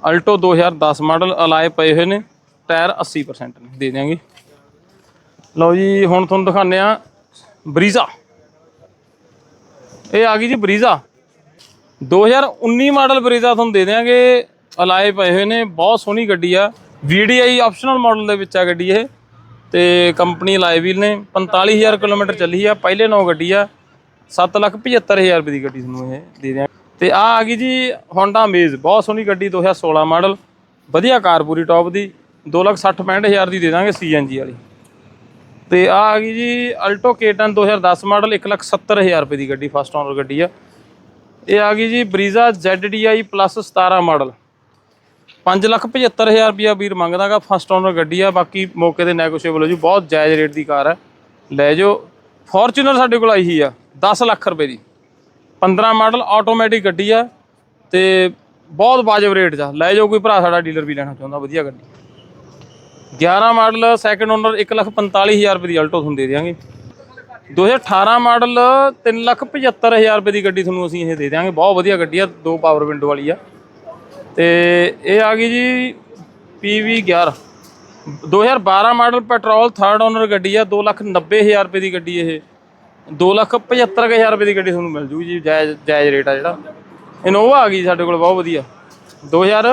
ਆਲਟੋ 2010 ਮਾਡਲ ਅਲਾਏ ਪਏ ਹੋਏ ਨੇ, ਟਾਇਰ 80% ਨੇ, ਦੇ ਦਿਆਂਗੇ। ਲਓ ਜੀ, ਹੁਣ ਤੁਹਾਨੂੰ ਦਿਖਾਉਂਦੇ ਆ ਬਰੀਜ਼ਾ। ਇਹ ਆ ਗਈ ਜੀ ਬਰੀਜ਼ਾ। 2019 ਮਾਡਲ ਬਰੀਜ਼ਾ ਤੁਹਾਨੂੰ ਦੇ ਦਿਆਂਗੇ। ਅਲਾਏ ਪਏ ਹੋਏ ਨੇ ਬਹੁਤ ਸੋਹਣੀ ਗੱਡੀ ਆ। VDI ਆਪਸ਼ਨਲ ਮਾਡਲ ਦੇ ਵਿੱਚ ਆ ਗੱਡੀ ਇਹ। ਤੇ ਕੰਪਨੀ ਲਾਏ ਵੀਲ ਨੇ 45000 ਕਿਲੋਮੀਟਰ ਚੱਲੀ ਆ। ਪਹਿਲੇ ਨੌ ਗੱਡੀ ਆ 775000 ਰੁਪਏ ਦੀ ਗੱਡੀ ਤੁਹਾਨੂੰ ਇਹ ਦੇ ਦਿਆਂ ਤੇ ਆ ਆ ਗਈ ਜੀ Honda Amaze ਬਹੁਤ ਸੋਹਣੀ ਗੱਡੀ 2016 ਮਾਡਲ। ਵਧੀਆ ਕਾਰ ਪੂਰੀ ਟੌਪ ਦੀ 2,60,65,000 ਦੀ ਦੇ ਦਾਂਗੇ CNG ਵਾਲੀ। ਤੇ ਆ ਆ ਗਈ ਜੀ ਅਲਟੋ K10 2010 ਮਾਡਲ 1,70,000 ਰੁਪਏ ਦੀ ਗੱਡੀ ਫਸਟ ਓਨਰ ਗੱਡੀ ਆ। ਇਹ ਆ ਗਈ ਜੀ ਬਰੀਜ਼ਾ ZDI ਪਲੱਸ 17 ਮਾਡਲ। 5,75,000 ਰੁਪਿਆ ਵੀਰ ਮੰਗਦਾਗਾ ਫਸਟ ਓਨਰ ਗੱਡੀ ਆ। ਬਾਕੀ ਮੌਕੇ ਤੇ ਨੈਗੋਸ਼ੀਏਬਲ ਹੋ ਜੂ ਬਹੁਤ ਜਾਇਜ਼ ਰੇਟ ਦੀ ਕਾਰ ਹੈ ਲੈ ਜਾਓ ਫੋਰਚੂਨਰ ਸਾਡੇ ਕੋਲ ਆਈ ਹੀ ਆ 10 ਲੱਖ ਰੁਪਏ ਦੀ। 15 ਮਾਡਲ ਆਟੋਮੈਟਿਕ ਗੱਡੀ ਆ ਤੇ ਬਹੁਤ ਵਾਜਬ ਰੇਟ 'ਚ ਲੈ ਜਾਓ ਕੋਈ ਭਰਾ ਸਾਡਾ ਡੀਲਰ ਵੀ ਲੈਣਾ ਚਾਹੁੰਦਾ ਵਧੀਆ ਗੱਡੀ। 11 ਮਾਡਲ ਸੈਕੰਡ ਓਨਰ 1,45,000 ਰੁਪਏ ਦੀ ਅਲਟੋ ਤੁਹਾਨੂੰ ਦੇ ਦਿਆਂਗੇ। 2018 ਮਾਡਲ 3,75,000 ਰੁਪਏ ਦੀ ਗੱਡੀ ਤੁਹਾਨੂੰ ਅਸੀਂ ਇਹ ਦੇ ਦਿਆਂਗੇ। ਬਹੁਤ ਵਧੀਆ ਗੱਡੀ ਆ ਦੋ ਪਾਵਰ ਵਿੰਡੋ ਵਾਲੀ ਆ। ਤੇ ਇਹ ਆ ਗਈ ਜੀ PV 11 2012 model petrol third owner ਗੱਡੀ ਆ 2,90,000 ਰੁਪਏ ਦੀ ਗੱਡੀ ਇਹ। 2,75,000 ਰੁਪਏ ਦੀ ਗੱਡੀ ਤੁਹਾਨੂੰ ਮਿਲ ਜੂਗੀ ਜੀ ਜਾਇਜ਼ ਜਾਇਜ਼ ਰੇਟ ਆ ਜਿਹੜਾ। ਇਨੋਵਾ ਆ ਗਈ ਸਾਡੇ ਕੋਲ ਬਹੁਤ ਵਧੀਆ। 2000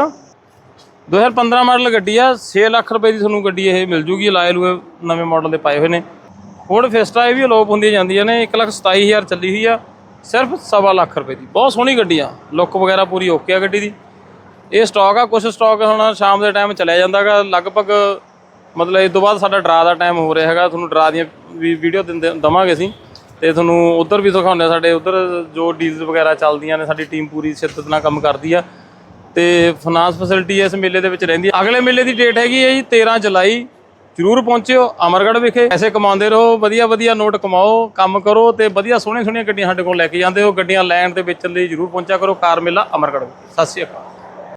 2015 ਮਾਡਲ ਗੱਡੀ ਆ 6 ਲੱਖ ਰੁਪਏ ਦੀ ਤੁਹਾਨੂੰ ਗੱਡੀ ਇਹ ਮਿਲ ਜੂਗੀ ਲਾਏ ਲੂਏ ਨਵੇਂ ਮਾਡਲ ਦੇ ਪਾਏ ਹੋਏ ਨੇ। ਫੋਰਡ ਫੈਸਟਾ ਇਹ ਵੀ ਅਲੋਪ ਹੁੰਦੀਆਂ ਜਾਂਦੀਆਂ ਨੇ 1,27,000 ਚੱਲੀ ਹੋਈ ਆ ਸਿਰਫ ਸਵਾ ਲੱਖ ਰੁਪਏ ਦੀ। ਬਹੁਤ ਸੋਹਣੀ ਗੱਡੀ ਆ ਲੁੱਕ ਵਗੈਰਾ ਪੂਰੀ ਓਕੇ ਆ ਗੱਡੀ ਦੀ। ਇਹ ਸਟਾਕ ਆ ਕੁਝ ਸਟਾਕ ਹੁਣ ਸ਼ਾਮ ਦੇ ਟਾਈਮ ਚਲਿਆ ਜਾਂਦਾਗਾ ਲਗਭਗ ਮਤਲਬ ਇਸ ਤੋਂ ਬਾਅਦ ਸਾਡਾ ਡਰਾ ਦਾ ਟਾਈਮ ਹੋ ਰਿਹਾ ਹੈਗਾ ਤੁਹਾਨੂੰ ਡਰਾ ਦੀਆਂ ਵੀ ਵੀਡੀਓ ਦਿੰਦੇ ਦਵਾਂਗੇ ਅਸੀਂ। ਤੇ ਤੁਹਾਨੂੰ ਉਧਰ ਵੀ ਦਿਖਾਉਂਦੇ ਆ ਸਾਡੇ ਉਧਰ ਜੋ ਡੀਲਸ ਵਗੈਰਾ ਚੱਲਦੀਆਂ ਨੇ ਸਾਡੀ ਟੀਮ ਪੂਰੀ ਸ਼ਿੱਦਤ ਨਾਲ ਕੰਮ ਕਰਦੀ ਆ। ਤੇ ਫਾਈਨਾਂਸ ਫੈਸਿਲਿਟੀ ਇਸ ਮੇਲੇ ਦੇ ਵਿੱਚ ਰਹਿੰਦੀ ਆ ਅਗਲੇ ਮੇਲੇ ਦੀ ਡੇਟ ਹੈਗੀ ਹੈ ਜੀ 13 ਜੁਲਾਈ। ਜਰੂਰ ਪਹੁੰਚਿਓ, ਅਮਰਗੜ੍ਹ ਵਿਖੇ। ਐਸੇ ਕਮਾਉਂਦੇ ਰਹੋ, ਵਧੀਆ ਵਧੀਆ ਨੋਟ ਕਮਾਓ, ਕੰਮ ਕਰੋ ਤੇ ਵਧੀਆ ਸੋਹਣੀਆਂ ਸੋਹਣੀਆਂ ਗੱਡੀਆਂ ਸਾਡੇ ਕੋਲ ਲੈ ਕੇ ਜਾਂਦੇ ਹੋ। ਗੱਡੀਆਂ ਲੈਣ ਤੇ ਵੇਚਣ ਲਈ ਜਰੂਰ ਪਹੁੰਚਿਆ ਕਰੋ, ਕਾਰ ਮੇਲਾ ਅਮਰਗੜ੍ਹ ਸਤਿ ਸ਼੍ਰੀ ਅਕਾਲ।